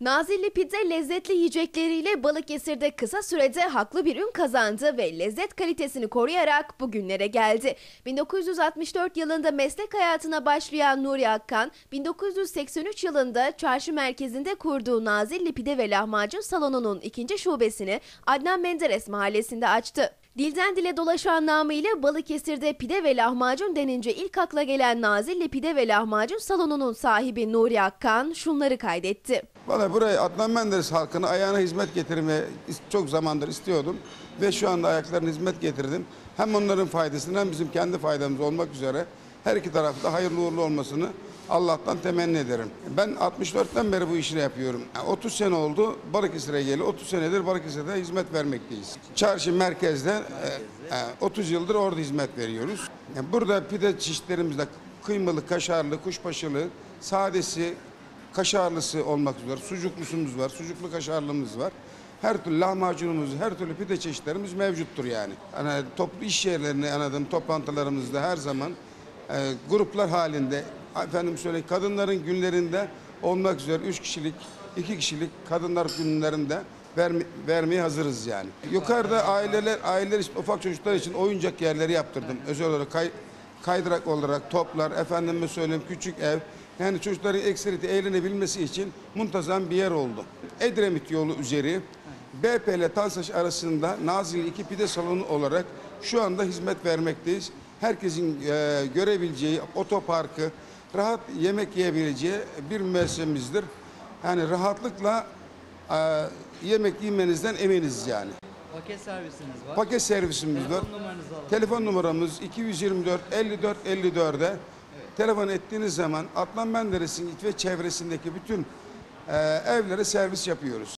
Nazilli Pide lezzetli yiyecekleriyle Balıkesir'de kısa sürede haklı bir ün kazandı ve lezzet kalitesini koruyarak bugünlere geldi. 1964 yılında meslek hayatına başlayan Nuri Akkan, 1983 yılında çarşı merkezinde kurduğu Nazilli Pide ve Lahmacun Salonu'nun ikinci şubesini Adnan Menderes mahallesinde açtı. Dilden dile dolaşan namıyla Balıkesir'de pide ve lahmacun denince ilk akla gelen Nazilli Pide ve Lahmacun Salonu'nun sahibi Nuri Akkan şunları kaydetti. Valla buraya Adnan Menderes halkına ayağına hizmet getirmeye çok zamandır istiyordum. Ve şu anda ayaklarına hizmet getirdim. Hem onların faydasını hem bizim kendi faydamız olmak üzere her iki tarafta hayırlı uğurlu olmasını Allah'tan temenni ederim. Ben 64'ten beri bu işini yapıyorum. Yani 30 sene oldu Balıkesir'e geleli. 30 senedir Balıkesir'de hizmet vermekteyiz. Çarşı merkezde e, e, 30 yıldır orada hizmet veriyoruz. Yani burada pide çeşitlerimizde kıymalı, kaşarlı, kuşbaşılı, sadesi, kaşarlısı olmak üzere sucuklusumuz var, sucuklu kaşarlımız var. Her türlü lahmacunumuz, her türlü pide çeşitlerimiz mevcuttur yani. Hani toplu iş yerlerini anladım toplantılarımızda her zaman e, gruplar halinde efendim söyle kadınların günlerinde olmak üzere üç kişilik, iki kişilik kadınlar günlerinde verme, vermeye hazırız yani. Yukarıda aileler, aileler için, ufak çocuklar için oyuncak yerleri yaptırdım. Özel olarak kay, kaydırak olarak toplar, efendime söyleyeyim küçük ev. Yani çocukların ekseriyeti eğlenebilmesi için muntazam bir yer oldu. Edremit yolu üzeri BP ile Tansaç arasında Nazilli iki pide salonu olarak şu anda hizmet vermekteyiz. Herkesin e, görebileceği otoparkı, rahat yemek yiyebileceği bir müessemizdir. Yani rahatlıkla e, yemek yemenizden eminiz yani. Paket servisiniz var. Paket servisimiz var. Telefon numaranızı alalım. Telefon numaramız 224 54 54'e telefon ettiğiniz zaman Adnan Menderes'in ve çevresindeki bütün e, evlere servis yapıyoruz.